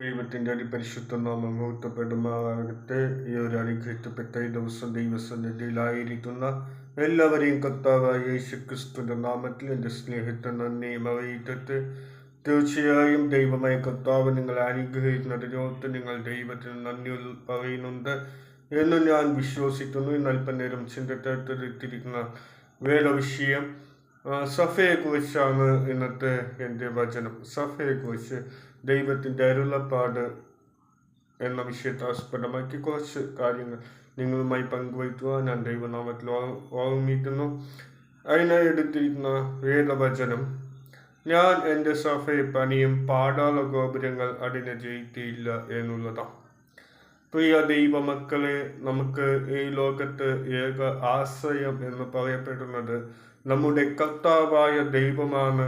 ദൈവത്തിന്റെ അതിപരിശുദ്ധ നാമം മുഹൂർത്തപ്പെടുമാകട്ടെ ഈ ഒരു അനുഗ്രഹിക്കപ്പെട്ട ഈ ദിവസം ദൈവസന്നിധിയിലായിരിക്കുന്ന എല്ലാവരെയും കർത്താവായ യേശു ക്രിസ്തുവിന്റെ നാമത്തിൽ എന്റെ സ്നേഹത്തെ നന്ദിയും അറിയിക്കട്ടെ. തീർച്ചയായും ദൈവമായ കർത്താവ് നിങ്ങളെ അനുഗ്രഹിക്കുന്നതിനോർത്ത് നിങ്ങൾ ദൈവത്തിന് നന്ദി പറയുന്നുണ്ട് എന്ന് ഞാൻ വിശ്വസിക്കുന്നു. ഇന്ന് അല്പനേരം ചിന്തത്തെടുത്തിരിക്കുന്ന വേദവിഷയം സഫയെക്കുറിച്ചാണ് ഇന്നത്തെ എന്റെ വചനം. സഫയെക്കുറിച്ച് ദൈവത്തിന്റെ അരുളപ്പാട് എന്ന വിഷയത്തെ ആസ്പദമാക്കി കുറച്ച് കാര്യങ്ങൾ നിങ്ങളുമായി പങ്കുവയ്ക്കുവാൻ ഞാൻ ദൈവനാമത്തിൽ ഓർ- ഓർമ്മിക്കുന്നു അതിനായി എടുത്തിരിക്കുന്ന വേദവചനം ഞാൻ എന്റെ സഫയെ പണിയും പാടാള ഗോപുരങ്ങൾ അതിനെ ജയിക്കുകയില്ല എന്നുള്ളതാണ്. പ്രിയ ദൈവമക്കളെ നമുക്ക് ഈ ലോകത്ത് ഏക ആശ്രയം എന്ന് പറയപ്പെടുന്നത് നമ്മുടെ കർത്താവായ ദൈവമാണ്.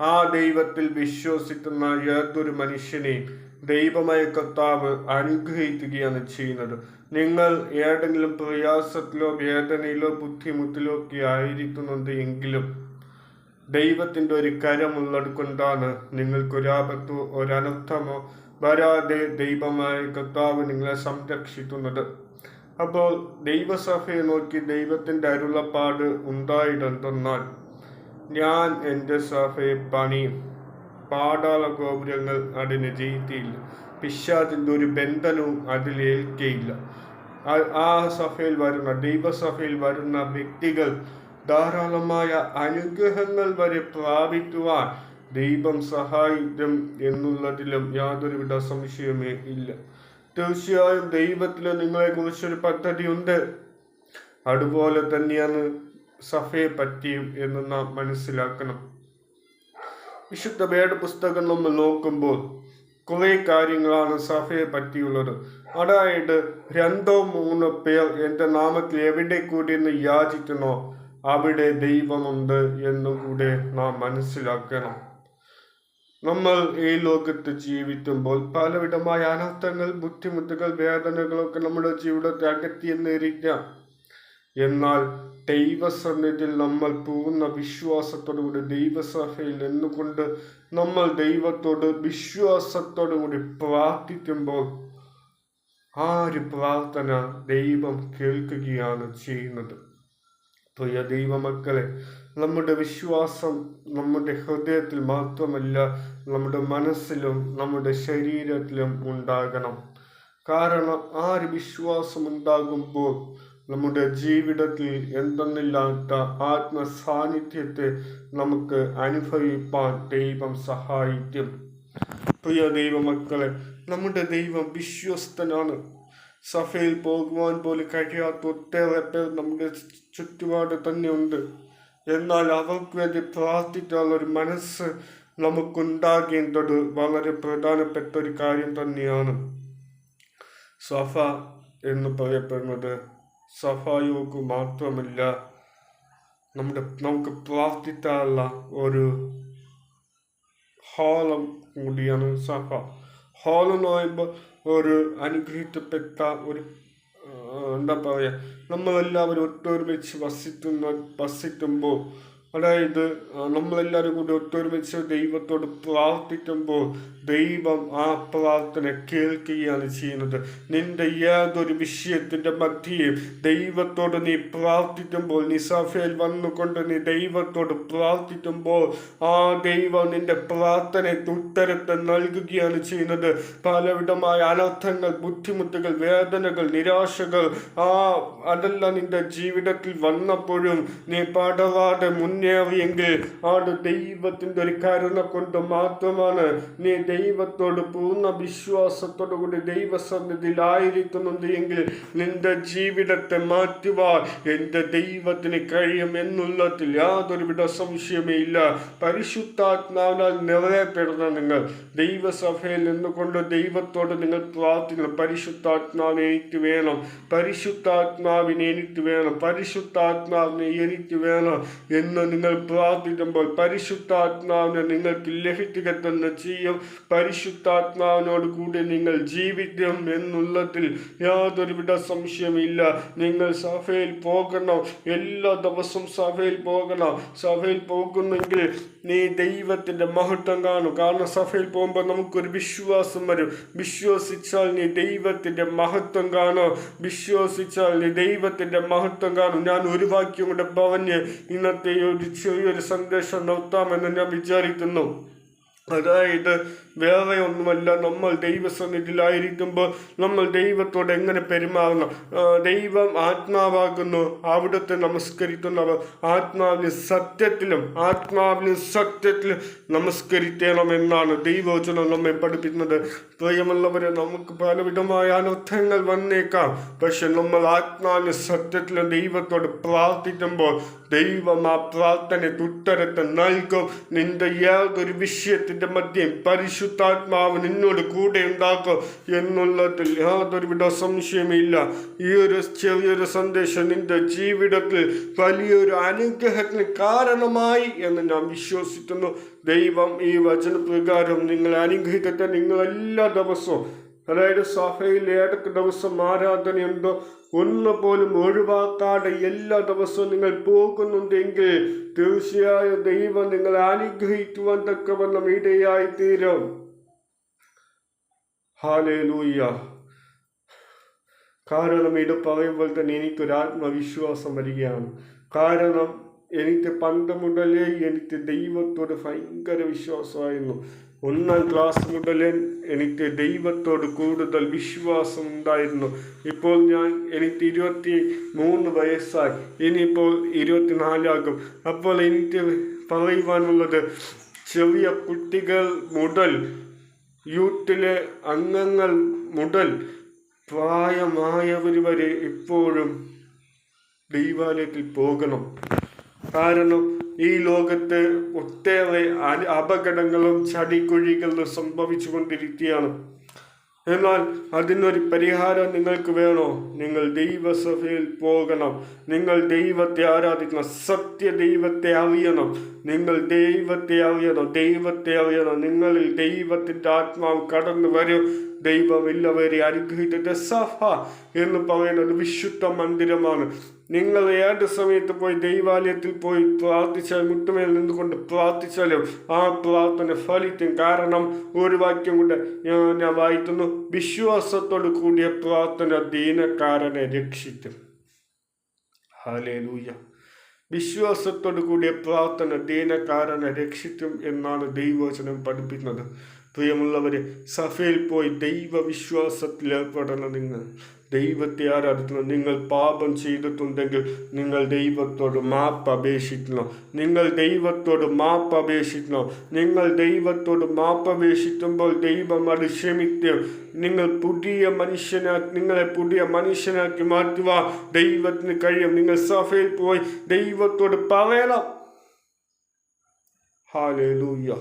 ആ ദൈവത്തിൽ വിശ്വസിക്കുന്ന ഏതൊരു മനുഷ്യനെയും ദൈവമായ കർത്താവ് അനുഗ്രഹിക്കുകയാണ് ചെയ്യുന്നത്. നിങ്ങൾ ഏതെങ്കിലും പ്രയാസത്തിലോ വേദനയിലോ ബുദ്ധിമുട്ടിലോ ഒക്കെ ആയിരിക്കുന്നുണ്ട് എങ്കിലും ദൈവത്തിന്റെ ഒരു കരമുള്ളത് കൊണ്ടാണ് നിങ്ങൾക്കൊരാപത്തോ ഒരനർത്ഥമോ വരാതെ ദൈവമായ കർത്താവ് നിങ്ങളെ സംരക്ഷിക്കുന്നത്. അപ്പോൾ ദൈവസഭയെ നോക്കി ദൈവത്തിന്റെ അരുളപ്പാട് ഉണ്ടായിട്ടെന്നാൽ ഞാൻ എന്റെ സഹയെ പണിയും പാടാള ഗോപുരങ്ങൾ അതിന് ജയിത്തിയില്ല. പിശാചിന്റെ ഒരു ബന്ധനവും അതിലേൽക്കയില്ല ആ- ആ സഭയിൽ വരുന്ന ദൈവസഭയിൽ വരുന്ന വ്യക്തികൾ ധാരാളമായ അനുഗ്രഹങ്ങൾ വരെ പ്രാപിക്കുവാൻ ദൈവം സഹായിക്കും എന്നുള്ളതിലും യാതൊരുവിധ സംശയമേ ഇല്ല. തീർച്ചയായും ദൈവത്തിന് നിങ്ങളെ കുറിച്ചൊരു പദ്ധതിയുണ്ട്. അതുപോലെ തന്നെയാണ് സഭയെ പറ്റിയും എന്ന് നാം മനസ്സിലാക്കണം. വിശുദ്ധ വേദ പുസ്തകം നമ്മൾ നോക്കുമ്പോൾ കുറേ കാര്യങ്ങളാണ് സഫയെ പറ്റിയുള്ളത്. അതായത് രണ്ടോ മൂന്നോ പേർ എന്റെ നാമത്തിൽ എവിടെ കൂടി എന്ന് യാചിക്കണോ അവിടെ ദൈവമുണ്ട് എന്നും കൂടെ നാം മനസ്സിലാക്കണം. നമ്മൾ ഈ ലോകത്ത് ജീവിക്കുമ്പോൾ പലവിധമായ അനർത്ഥങ്ങൾ ബുദ്ധിമുട്ടുകൾ വേദനകളൊക്കെ നമ്മുടെ ജീവിതത്തെ അകറ്റിയെന്നിരിക്കാം എന്നാൽ ദൈവസന്നിധിയിൽ നമ്മൾ പൂർണ വിശ്വാസത്തോടുകൂടി ദൈവസഭയിൽ നിന്നുകൊണ്ട് നമ്മൾ ദൈവത്തോട് വിശ്വാസത്തോടുകൂടി പ്രാർത്ഥിക്കുമ്പോൾ ആ ഒരു പ്രാർത്ഥന ദൈവം കേൾക്കുകയാണ് ചെയ്യുന്നത്? പ്രിയ ദൈവമക്കളെ നമ്മുടെ വിശ്വാസം നമ്മുടെ ഹൃദയത്തിൽ മാത്രമല്ല നമ്മുടെ മനസ്സിലും നമ്മുടെ ശരീരത്തിലും ഉണ്ടാകണം. കാരണം ആ ഒരു വിശ്വാസം ഉണ്ടാകുമ്പോൾ നമ്മുടെ ജീവിതത്തിൽ എന്തെന്നില്ലാത്ത ആത്മസാന്നിധ്യത്തെ നമുക്ക് അനുഭവിപ്പാൻ ദൈവം സഹായിക്കും. പ്രിയ ദൈവമക്കളെ നമ്മുടെ ദൈവം വിശ്വസ്തനാണ്. സഭയിൽ പോകുവാൻ പോലും കഴിയാത്ത ഒട്ടേറെ പേർ നമ്മുടെ ചുറ്റുപാട് തന്നെ ഉണ്ട്. എന്നാൽ അവർക്ക് വേണ്ടി പ്രാർത്ഥിക്കാനുള്ള ഒരു മനസ്സ് നമുക്കുണ്ടാകേണ്ടത് വളരെ പ്രധാനപ്പെട്ട ഒരു കാര്യം തന്നെയാണ്. സഫ എന്ന് പറയപ്പെടുന്നത് സഭായോഗം മാത്രമല്ല നമ്മുടെ നമുക്ക് പ്രാർത്ഥിക്കാനുള്ള ഒരു ഹോളം കൂടിയാണ് സഭ. ഹോളം എന്ന് പറയുമ്പോൾ ഒരു അനുഗ്രഹിക്കപ്പെട്ട ഒരു എന്താ പറയുക നമ്മളെല്ലാവരും ഒത്തൊരുമിച്ച് വസിക്കുന്ന വസിക്കുമ്പോൾ അതായത് നമ്മളെല്ലാവരും കൂടി ഒത്തൊരുമിച്ച് ദൈവത്തോട് പ്രാർത്ഥിക്കുമ്പോൾ ദൈവം ആ പ്രാർത്ഥന കേൾക്കുകയാണ് ചെയ്യുന്നത്. നിന്റെ യാതൊരു വിഷയത്തിന്റെ മധ്യയും ദൈവത്തോട് നീ പ്രാർത്ഥിക്കുമ്പോൾ നീ സഭയിൽ വന്നുകൊണ്ട് നീ ദൈവത്തോട് പ്രാർത്ഥിക്കുമ്പോൾ ആ ദൈവം നിന്റെ പ്രാർത്ഥനയ്ക്ക് ഉത്തരത്തെ നൽകുകയാണ് ചെയ്യുന്നത്. പലവിധമായ അനർത്ഥങ്ങൾ ബുദ്ധിമുട്ടുകൾ വേദനകൾ നിരാശകൾ ആ അതെല്ലാം നിന്റെ ജീവിതത്തിൽ വന്നപ്പോഴും നീ പടവാതെ മുന്നേറിയെങ്കിൽ അത് ദൈവത്തിന്റെ ഒരു കരുണ കൊണ്ട് മാത്രമാണ് നീ ദൈവത്തോട് പൂർണ വിശ്വാസത്തോടുകൂടി ദൈവസന്നിധിയിലായിരിക്കുന്നുണ്ട് എങ്കിൽ നിന്റെ ജീവിതത്തെ മാറ്റുവാൻ എന്റെ ദൈവത്തിന് കഴിയും എന്നുള്ളതിൽ യാതൊരുവിധ സംശയമേ ഇല്ല. പരിശുദ്ധാത്മാവിനാൽ നിറയപ്പെടുന്ന നിങ്ങൾ. ദൈവസഭയിൽ നിന്നുകൊണ്ട് ദൈവത്തോട് നിങ്ങൾ പ്രാർത്ഥിക്കണം. പരിശുദ്ധാത്മാവിനെ എനിക്ക് വേണം. പരിശുദ്ധാത്മാവിനെ എനിക്ക് വേണം. പരിശുദ്ധാത്മാവിനെ എനിക്ക് വേണം എന്ന് നിങ്ങൾ പ്രാർത്ഥിക്കുമ്പോൾ പരിശുദ്ധാത്മാവിനെ നിങ്ങൾക്ക് ലഭിക്കുക തന്നെ ചെയ്യും. പരിശുദ്ധാത്മാവിനോട് കൂടി നിങ്ങൾ ജീവിക്കും എന്നുള്ളതിൽ യാതൊരുവിധ സംശയമില്ല നിങ്ങൾ സഭയിൽ പോകണം. എല്ലാ ദിവസവും സഭയിൽ പോകണം. സഭയിൽ പോകുന്നെങ്കിൽ നീ ദൈവത്തിന്റെ മഹത്വം കാണും. കാരണം സഭയിൽ പോകുമ്പോൾ നമുക്കൊരു വിശ്വാസം വരും. വിശ്വസിച്ചാൽ നീ ദൈവത്തിന്റെ മഹത്വം കാണും. വിശ്വസിച്ചാൽ നീ ദൈവത്തിന്റെ മഹത്വം കാണും. ഞാൻ ഒരു വാക്യം കൂടെ പറഞ്ഞ് ഇന്നത്തെ ഒരു ചെറിയൊരു സന്ദേശം നിർത്താമെന്ന് ഞാൻ വിചാരിക്കുന്നു. അതായത് വേറെ ഒന്നുമല്ല നമ്മൾ ദൈവസന്നിധിയിലായിരിക്കുമ്പോൾ നമ്മൾ ദൈവത്തോട് എങ്ങനെ പെരുമാറണം? ദൈവം ആത്മാവാകുന്നു അവിടുത്തെ നമസ്കരിക്കുന്നവർ ആത്മാവിന് സത്യത്തിലും ആത്മാവിന് സത്യത്തിലും നമസ്കരിക്കണം എന്നാണ് ദൈവവചനം നമ്മെ പഠിപ്പിക്കുന്നത്. പ്രിയമുള്ളവരെ നമുക്ക് പലവിധമായ അനർത്ഥങ്ങൾ വന്നേക്കാം പക്ഷെ നമ്മൾ ആത്മാവിന് സത്യത്തിലും ദൈവത്തോട് പ്രാർത്ഥിക്കുമ്പോൾ ദൈവം ആ പ്രാർത്ഥനയ്ക്ക് ഉത്തരത്തെ നൽകും. നിന്റെ യാതൊരു വിഷയത്തിന്റെ മധ്യം പരിശുദ്ധാത്മാവ് നിന്നോട് കൂടെ ഉണ്ടാക്കും എന്നുള്ളതിൽ യാതൊരുവിധ സംശയമില്ല ഈ ഒരു ചെറിയൊരു സന്ദേശം നിന്റെ ജീവിതത്തിൽ വലിയൊരു അനുഗ്രഹത്തിന് കാരണമായി എന്ന് ഞാൻ വിശ്വസിക്കുന്നു. ദൈവം ഈ വചനപ്രകാരം നിങ്ങളെ അനുഗ്രഹിക്കട്ടെ നിങ്ങൾ എല്ലാ ദിവസവും. അതായത് സഭയിൽ ഏതൊക്കെ ദിവസം ആരാധനയുണ്ടോ ഒന്ന് പോലും ഒഴിവാക്കാതെ എല്ലാ ദിവസവും നിങ്ങൾ പോകുന്നുണ്ടെങ്കിൽ തീർച്ചയായും ദൈവം നിങ്ങളെ അനുഗ്രഹിക്കുവാൻ തക്കവണ്ണം ഇടയായി തീരും ഹാലേ ലൂയ്യ കാരണം ഇത് പറയുമ്പോൾ തന്നെ എനിക്കൊരു ആത്മവിശ്വാസം വരികയാണ്. കാരണം എനിക്ക് പണ്ട് മുതലേ എനിക്ക് ദൈവത്തോട് ഭയങ്കര വിശ്വാസമായിരുന്നു. ഒന്നാം ക്ലാസ് മുതൽ എനിക്ക് ദൈവത്തോട് കൂടുതൽ വിശ്വാസം ഉണ്ടായിരുന്നു. ഇപ്പോൾ ഞാൻ എനിക്ക് ഇരുപത്തി മൂന്ന് വയസ്സായി. ഇനിയിപ്പോൾ ഇരുപത്തിനാലാകും. അപ്പോൾ എനിക്ക് പറയുവാനുള്ളത് ചെറിയ കുട്ടികൾ മുതൽ യൂത്തിലെ അംഗങ്ങൾ മുതൽ പ്രായമായവർ വരെ ഇപ്പോഴും ദൈവാലയത്തിൽ പോകണം. കാരണം ഈ ലോകത്ത് ഒട്ടേറെ അപകടങ്ങളും ചടിക്കുഴികളും സംഭവിച്ചു കൊണ്ടിരിക്കുകയാണ് എന്നാൽ അതിനൊരു പരിഹാരം നിങ്ങൾക്ക് വേണോ? നിങ്ങൾ ദൈവസഭയിൽ പോകണം. നിങ്ങൾ ദൈവത്തെ ആരാധിക്കണം. സത്യ ദൈവത്തെ അറിയണം. നിങ്ങൾ ദൈവത്തെ അറിയണം. ദൈവത്തെ അറിയണം. നിങ്ങളിൽ ദൈവത്തിന്റെ ആത്മാവ് കടന്നു വരും. ദൈവം എല്ലാവരെ അനുഗ്രഹിച്ചിട്ട് സഭ എന്ന് ഒരു വിശുദ്ധ മന്ദിരമാണ്. നിങ്ങൾ ഏത് സമയത്ത് പോയി ദൈവാലയത്തിൽ പോയി പ്രാർത്ഥിച്ചാൽ മുട്ടുമേൽ നിന്നുകൊണ്ട് പ്രാർത്ഥിച്ചാലും ആ പ്രാർത്ഥന ഫലിക്കും. കാരണം ഒരു വാക്യം കൊണ്ട് ഞാൻ വായിക്കുന്നു. വിശ്വാസത്തോടു കൂടിയ പ്രാർത്ഥന ദീനക്കാരനെ രക്ഷിക്കും. ഹാലേലൂയ വിശ്വാസത്തോടു കൂടിയ പ്രാർത്ഥന ദീനക്കാരനെ രക്ഷിക്കും എന്നാണ് ദൈവവചനം പഠിപ്പിക്കുന്നത്. പ്രിയമുള്ളവരെ സഭയിൽ പോയി ദൈവവിശ്വാസത്തിൽ ഏർപ്പെടണം നിങ്ങൾ. ദൈവത്തെ ആരാധിക്കണം. നിങ്ങൾ പാപം ചെയ്തിട്ടുണ്ടെങ്കിൽ നിങ്ങൾ ദൈവത്തോട് മാപ്പ് അപേക്ഷിക്കണം. നിങ്ങൾ ദൈവത്തോട് മാപ്പ് അപേക്ഷിക്കണം. നിങ്ങൾ ദൈവത്തോട് മാപ്പ് അപേക്ഷിക്കുമ്പോൾ ദൈവം അത് ക്ഷമിക്കും. നിങ്ങൾ പുതിയ മനുഷ്യനാക്കി നിങ്ങളെ പുതിയ മനുഷ്യനാക്കി മാറ്റുക ദൈവത്തിന് കഴിയും. നിങ്ങൾ സഭയിൽ പോയി ദൈവത്തോട് പറയണം. ഹാലേലൂയ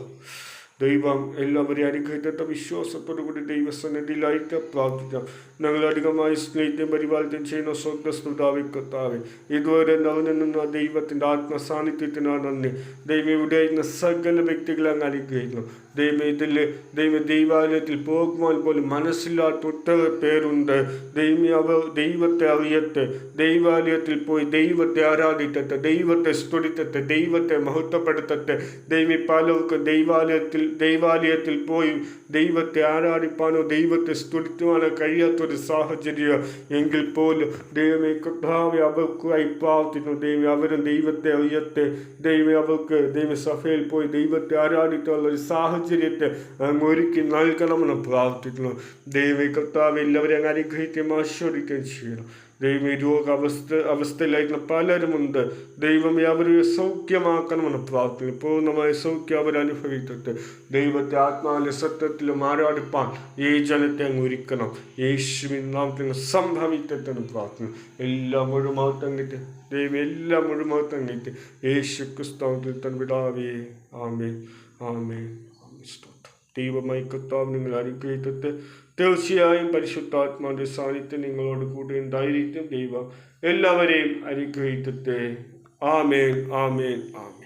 ദൈവം എല്ലാവരെയും അനുഗ്രഹിക്കട്ടെ. വിശ്വാസത്തോടു കൂടി ദൈവസന്നിധിയിലായിട്ട് പ്രാർത്ഥിക്കാം. ഞങ്ങൾ അധികമായി സ്നേഹിതം പരിപാലിతం ചെയ്യുന്ന സ്വർഗസ്തുതാവിക്കത്താവെ ഇതുവരെ നിറഞ്ഞു നിന്ന ദൈവത്തിന്റെ ആത്മസാന്നിധ്യത്തിനാണ് നന്ദി. ദൈവം ഇവിടെ സകല വ്യക്തികളെ അങ്ങ് അനുഗ്രഹിക്കുന്നു. ദൈവം ഇതിൽ ദൈവ ദൈവാലയത്തിൽ പോകുവാൻ പോലും മനസ്സില്ലാത്ത ഒട്ടേറെ പേരുണ്ട്. ദൈവം അവ ദൈവത്തെ അറിയട്ടെ. ദൈവാലയത്തിൽ പോയി ദൈവത്തെ ആരാധിക്കട്ടെ ദൈവത്തെ സ്തുതിക്കട്ടെ ദൈവത്തെ മഹത്വപ്പെടുത്തട്ടെ. ദൈവം പലർക്കും ദൈവാലയത്തിൽ ദൈവാലയത്തിൽ പോയി ദൈവത്തെ ആരാധിപ്പാനോ ദൈവത്തെ സ്തുതിക്കുവാനോ കഴിയാത്തൊരു സാഹചര്യം എങ്കിൽ പോലും ദൈവമേ കർത്താവെ അവർക്കായി പ്രാർത്ഥിക്കുന്നു. ദൈവം അവരും ദൈവത്തെ അറിയട്ടെ. ദൈവം അവർക്ക് ദൈവസഭയിൽ പോയി ദൈവത്തെ ആരാധിക്കാനുള്ള ഒരു സാഹചര്യത്തെ അങ്ങ് ഒരുക്കി നൽകണമെന്ന് പ്രാർത്ഥിക്കുന്നു. ദൈവ കർത്താവ് എല്ലാവരെയും അനുഗ്രഹിക്കുകയും ആശ്വദിക്കുകയും ചെയ്യണം ദൈവം രോഗാവസ്ഥ അവസ്ഥയിലായിരുന്ന പലരുമുണ്ട് ദൈവം അവരെ സൗഖ്യമാക്കണമെന്ന് പ്രാർത്ഥിക്കുന്നു. പൂർണമായ സൗഖ്യം അവർ അനുഭവിക്കട്ടെ. ദൈവത്തെ ആത്മാവിലെ സത്യത്തിലും ആരാടിപ്പാൻ ഈ ജനത്തെ അങ്ങ് ഒരുക്കണം. യേശുവിൻ നാമത്തിൽ സംഭവിക്കട്ടെ എന്ന് പ്രാർത്ഥന എല്ലാം മുഴുമാറ്റങ്ങിട്ട് ദൈവം എല്ലാം മുഴുമാറ്റങ്ങിട്ട് യേശു ക്രിസ്താവത്തിൽ തൻ വിടാവേ ആമേ ആമേ സ്തോത്രം. ദൈവമായി കർത്താവ് നിങ്ങൾ അനുഗ്രഹിക്കട്ടെ. തീർച്ചയായും പരിശുദ്ധാത്മാവിന്റെ സാന്നിധ്യം നിങ്ങളോട് കൂടി ഉണ്ടായിരിക്കും. ദൈവം എല്ലാവരെയും അനുഗ്രഹിക്കട്ടെ. ആമേൻ ആമേൻ ആമേൻ.